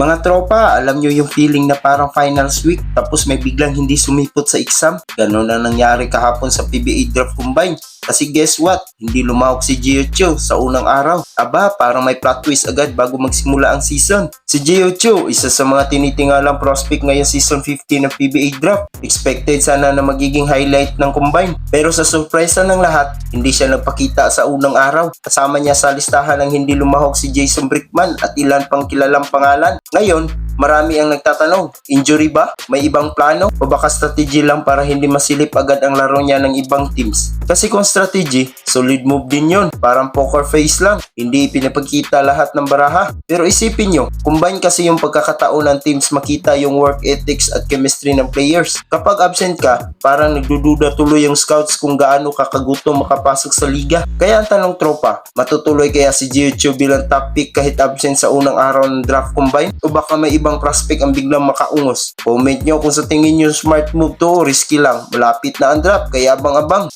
Mga tropa, alam nyo yung feeling na parang finals week tapos may biglang hindi sumipot sa exam? Ganon na nangyari kahapon sa PBA Draft Combine. Kasi guess what? Hindi lumahok si Giocho sa unang araw. Aba, parang may plot twist agad bago magsimula ang season. Si Giocho, isa sa mga tinitingalang prospect ngayon season 15 ng PBA Draft. Expected sana na magiging highlight ng Combine. Pero sa sorpresa ng lahat, hindi siya nagpakita sa unang araw. Kasama niya sa listahan ng hindi lumahok si Jason Brickman at ilan pang kilalang pangalan. Ngayon, marami ang nagtatanong, injury ba? May ibang plano? O baka strategy lang para hindi masilip agad ang laro niya ng ibang teams? Kasi kung strategy, solid move din yon. Parang poker face lang. Hindi pinapagkita lahat ng baraha. Pero isipin nyo, combine kasi yung pagkakataon ng teams makita yung work ethics at chemistry ng players. Kapag absent ka, parang nagdududa tuloy yung scouts kung gaano kakagutom makapasok sa liga. Kaya ang tanong tropa, matutuloy kaya si Giocho bilang top pick kahit absent sa unang araw ng draft combine? O baka may ibang prospect ang biglang makaungos? Comment nyo kung sa tingin nyo smart move to o risky lang. Malapit na ang draft, kaya abang-abang.